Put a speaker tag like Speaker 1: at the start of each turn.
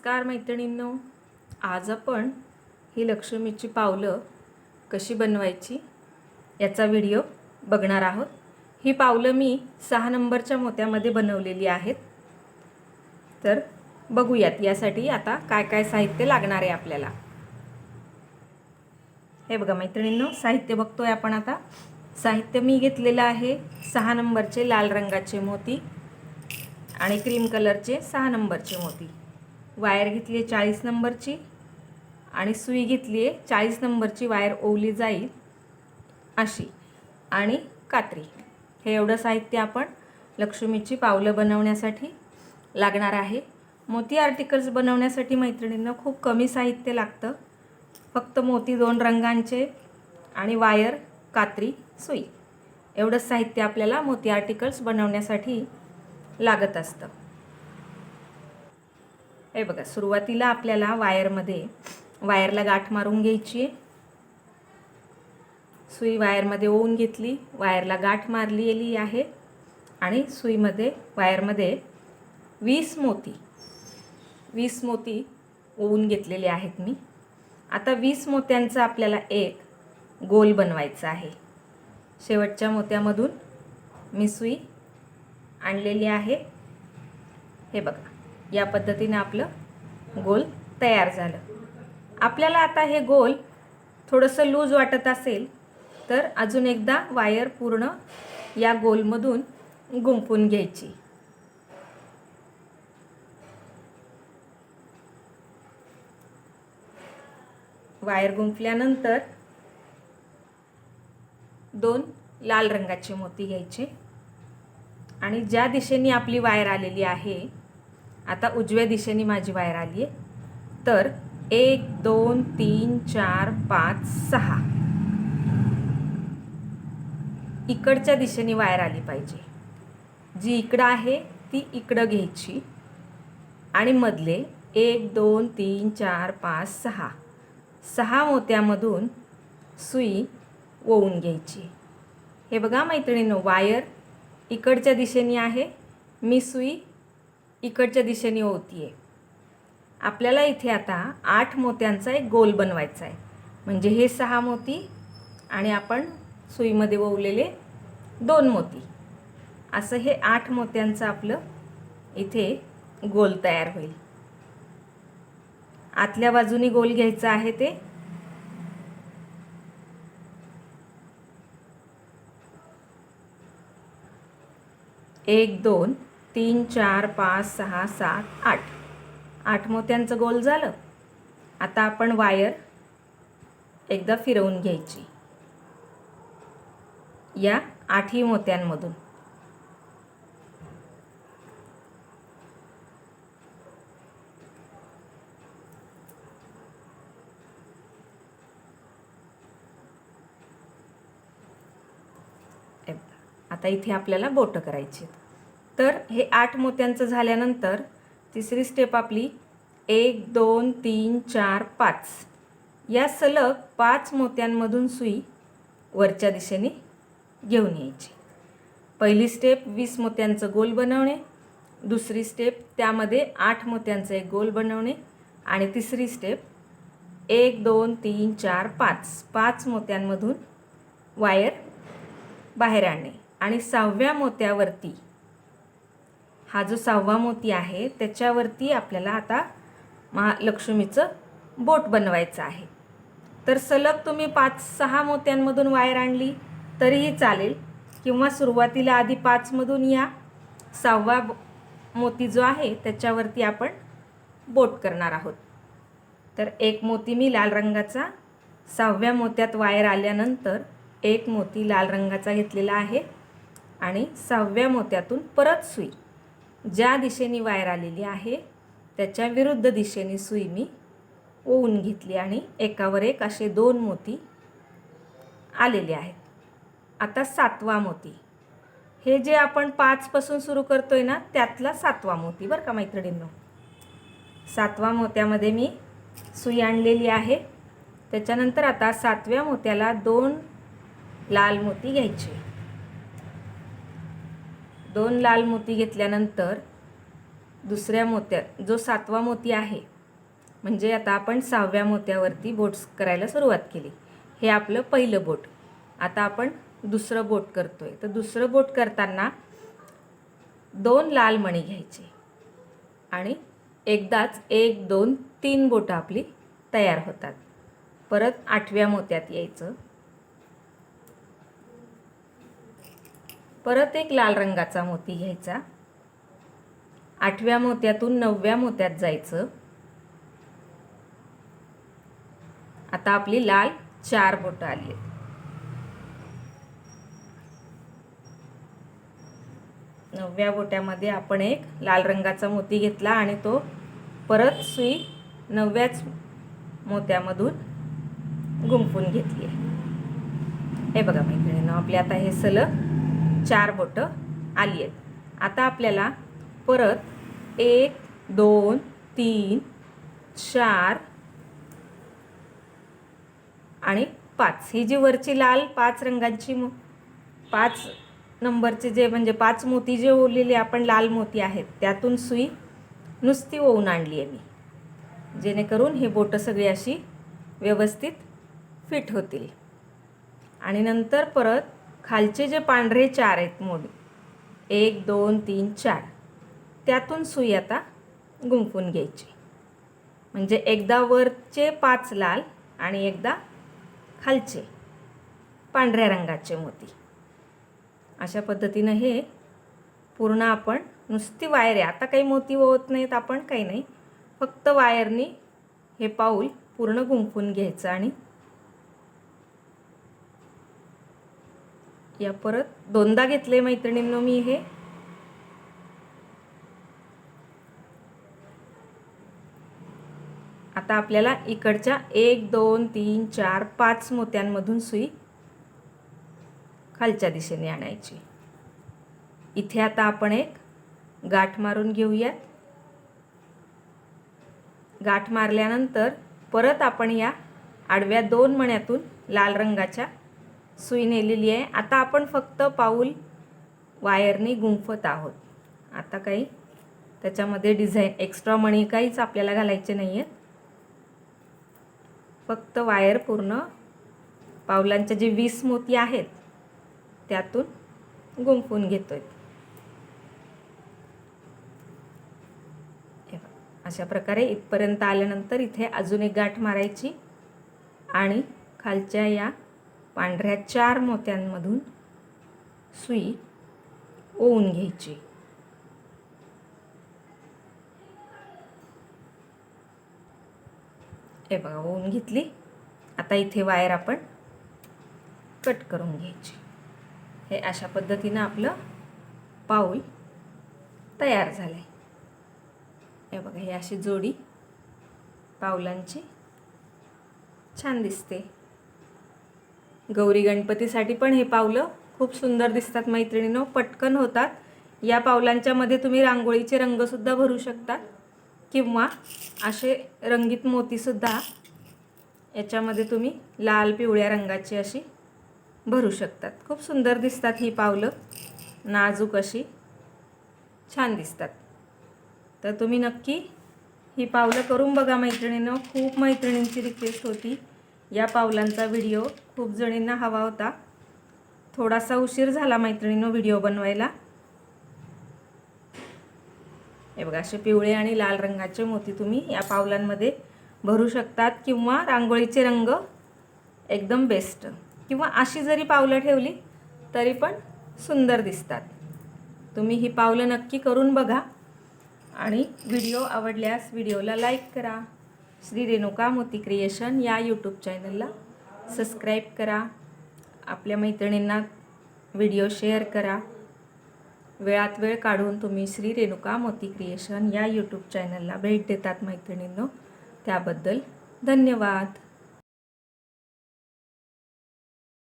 Speaker 1: नमस्कार मैत्रिणींनो. आज आपण ही लक्ष्मीची पावलं कशी बनवायची याचा व्हिडिओ बघणार आहोत. ही पावलं मी सहा नंबरच्या मोत्यामध्ये बनवलेली आहेत. तर बघूयात यासाठी आता काय काय साहित्य लागणार आहे आपल्याला. हे बघा मैत्रिणींनो साहित्य बघतोय आपण आता. साहित्य मी घेतलेलं आहे सहा नंबरचे लाल रंगाचे मोती आणि क्रीम कलरचे सहा नंबरचे मोती. वायर घेतली आहे चाळीस नंबरची आणि सुई घेतली आहे चाळीस नंबरची वायर ओवली जाईल अशी. आणि कात्री. हे एवढं साहित्य आपण लक्ष्मीची पावलं बनवण्यासाठी लागणार आहे. मोती आर्टिकल्स बनवण्यासाठी मैत्रिणींना खूप कमी साहित्य लागतं. फक्त मोती दोन रंगांचे आणि वायर कात्री सुई. एवढंच साहित्य आपल्याला मोती आर्टिकल्स बनवण्यासाठी लागत असतं. हे बघा सुरुवातीला आपल्याला वायरमध्ये वायरला गाठ मारून घ्यायची. आहे सुई वायरमध्ये ओवून घेतली वायरला गाठ मारलेली आहे. आणि सुईमध्ये वायरमध्ये वीस मोती वीस मोती ओवून घेतलेले आहेत मी. आता वीस मोत्यांचा आपल्याला एक गोल बनवायचा आहे. शेवटच्या मोत्यामधून मी सुई आणलेली आहे. हे बघा या पद्धतीने आपलं गोल तयार झालं. आपल्याला आता हे गोल थोडंसं लूज वाटत असेल तर अजून एकदा वायर पूर्ण या गोलमधून गुंपून घ्यायची. वायर गुंफल्यानंतर दोन लाल रंगाचे मोती घ्यायचे. आणि ज्या दिशेने आपली वायर आलेली आहे आता उजव्या दिशेने माझी वायर आली आहे तर एक दोन तीन चार पाच सहा. इकडच्या दिशेने वायर आली पाहिजे. जी इकडं आहे ती इकडं घ्यायची. आणि मधले एक दोन तीन चार पाच सहा. सहा मोत्यामधून सुई ओवून घ्यायची. हे बघा मैत्रिणीनं वायर इकडच्या दिशेने आहे मी सुई इकडच्या दिशेने होती आहे आपल्याला इथे आता आठ मोत्यांचा एक गोल बनवायचा आहे म्हणजे हे सहा मोती आणि आपण सुईमध्ये ओवलेले दोन मोती. असं हे आठ मोत्यांचं आपलं इथे गोल तयार होईल. आतल्या बाजूनी गोल घ्यायचं आहे ते. एक दोन. तीन चार पाच सहा सात आठ. आठ मोत्यांचं गोल झालं. आता आपण वायर एकदा फिरवून घ्यायची. या आठही मोत्यांमधून. आता इथे आपल्याला बोटं करायची आहेत. तर हे आठ मोत्यांचं झाल्यानंतर तिसरी स्टेप आपली एक दोन तीन चार पाच. या सलग पाच मोत्यांमधून सुई वरच्या दिशेने घेऊन यायची. पहिली स्टेप वीस मोत्यांचं गोल बनवणे दुसरी स्टेप त्यामध्ये आठ मोत्यांचं एक गोल बनवणे आणि तिसरी स्टेप एक दोन तीन चार पाच. पाच मोत्यांमधून वायर बाहेर आणणे आणि सहाव्या मोत्यावरती हा जो सहावा मोती आहे त्याच्यावरती आपल्याला आता महालक्ष्मीचं बोट बनवायचं आहे. तर सलग तुम्ही पाच सहा मोत्यांमधून वायर आणली तरीही चालेल. किंवा सुरुवातीला आधी पाचमधून या. सहावा मोती जो आहे त्याच्यावरती आपण बोट करणार आहोत. तर एक मोती मी लाल रंगाचा सहाव्या मोत्यात वायर आल्यानंतर एक मोती लाल रंगाचा घेतलेला आहे. आणि सहाव्या मोत्यातून परत सुई. ज्या दिशेने वायर आलेली आहे त्याच्या विरुद्ध दिशेने सुई मी ओवून घेतली आणि एकावर एक असे दोन मोती आलेले आहेत. आता सातवा मोती. हे जे आपण पाचपासून सुरू करतो आहे ना त्यातला सातवा मोती बरं का मैत्रिणींनो? सातवा मोत्यामध्ये मी सुई आणलेली आहे. त्याच्यानंतर आता सातव्या मोत्याला दोन लाल मोती घ्यायचे. दोन लाल मोती घेतल्यानंतर दुसऱ्या मोत्यात जो सातवा मोती आहे म्हणजे आता आपण सहाव्या मोत्यावरती बोट्स करायला सुरुवात केली. हे आपलं पहिलं बोट. आता आपण दुसरं बोट करतो आहे तर दुसरं बोट करताना दोन लाल मणी घ्यायचे. आणि एकदाच एक दोन तीन बोटं आपली तयार होतात. परत आठव्या मोत्यात यायचं. परत एक लाल रंगाचा मोती घ्यायचा. आठव्या मोत्यातून नवव्या मोत्यात जायचं. आता आपली लाल चार बोटं आली आहेत. नवव्या बोट्यामध्ये आपण एक लाल रंगाचा मोती घेतला आणि तो परत सुई नवव्याच मोत्यामधून गुंफून घेतली आहे. हे बघा मैत्रिणीनं आपले आता हे सलग चार बोटं आली आहेत. आता आपल्याला परत एक दोन तीन चार आणि पाच. ही जी वरची लाल पाच रंगांची मो पाच नंबरचे जे म्हणजे पाच मोती जे ओवलेले आपण लाल मोती आहेत त्यातून सुई नुसती ओवून आणली आहे मी. जेणेकरून हे बोटं सगळी अशी व्यवस्थित फिट होतील. आणि नंतर परत खालचे जे पांढरे चार आहेत मोड एक दोन तीन चार त्यातून सुई आता गुंफून घ्यायची. म्हणजे एकदा वरचे पाच लाल आणि एकदा खालचे पांढऱ्या रंगाचे मोती. अशा पद्धतीनं हे पूर्ण आपण नुसती वायर आहे आता काही मोती होत नाहीत आपण काही नाही फक्त वायरनी हे पाऊल पूर्ण गुंफून घ्यायचं आणि या परत दोनदा घेतले मैत्रिणींनो मी हे. आता आपल्याला इकडच्या एक दोन तीन चार पाच मोत्यांमधून सुई खालच्या दिशेने आणायची. इथे आता आपण एक गाठ मारून घेऊयात. गाठ मारल्यानंतर परत आपण या आडव्या दोन मण्यातून लाल रंगाच्या सुई नेलेली आहे. आता आपण फक्त पाऊल वायरनी गुंफत आहोत. आता काही त्याच्यामध्ये डिझाईन एक्स्ट्रा मणी काहीच आपल्याला घालायचे नाही आहेत फक्त वायर पूर्ण पावलांच्या जे वीस मोती आहेत त्यातून गुंफून घेतोय. आहे अशा प्रकारे इथपर्यंत आल्यानंतर इथे अजून एक गाठ मारायची आणि खालच्या या पांढऱ्या चार मोत्यांमधून सुई ओवून घ्यायची. हे बघा ओवून घेतली. आता इथे वायर आपण कट करून घ्यायची. हे अशा पद्धतीनं आपलं पाऊल तयार झालं आहे हे बघा ही अशी जोडी पावलांची छान दिसते. गौरी गणपतीसाठी पण हे पावलं खूप सुंदर दिसतात मैत्रिणीनं पटकन होतात. या पावलांच्यामध्ये तुम्ही रांगोळीचे रंगसुद्धा भरू शकता किंवा असे रंगीत मोतीसुद्धा याच्यामध्ये तुम्ही लाल पिवळ्या रंगाची अशी भरू शकतात. खूप सुंदर दिसतात ही पावलं. नाजूक अशी छान दिसतात. तर तुम्ही नक्की ही पावलं करून बघा मैत्रिणीनं. खूप मैत्रिणींची रिक्वेस्ट होती. या पावलांचा व्हिडिओ खूप जणींना हवा होता. थोडासा उशीर झाला मैत्रिणीनं व्हिडिओ बनवायला. हे बघा असे पिवळे आणि लाल रंगाचे मोती तुम्ही या पावलांमध्ये भरू शकतात किंवा रांगोळीचे रंग एकदम बेस्ट किंवा अशी जरी पावलं ठेवली तरी पण सुंदर दिसतात. तुम्ही ही पावलं नक्की करून बघा आणि व्हिडिओ आवडल्यास व्हिडिओला लाईक करा. श्री रेणुका मोती क्रिएशन या यूट्यूब चॅनलला सबस्क्राईब करा. आपल्या मैत्रिणींना व्हिडिओ शेअर करा. वेळात वेळ काढून तुम्ही श्री रेणुका मोती क्रिएशन या यूट्यूब चॅनलला भेट देतात मैत्रिणींनो. त्याबद्दल धन्यवाद.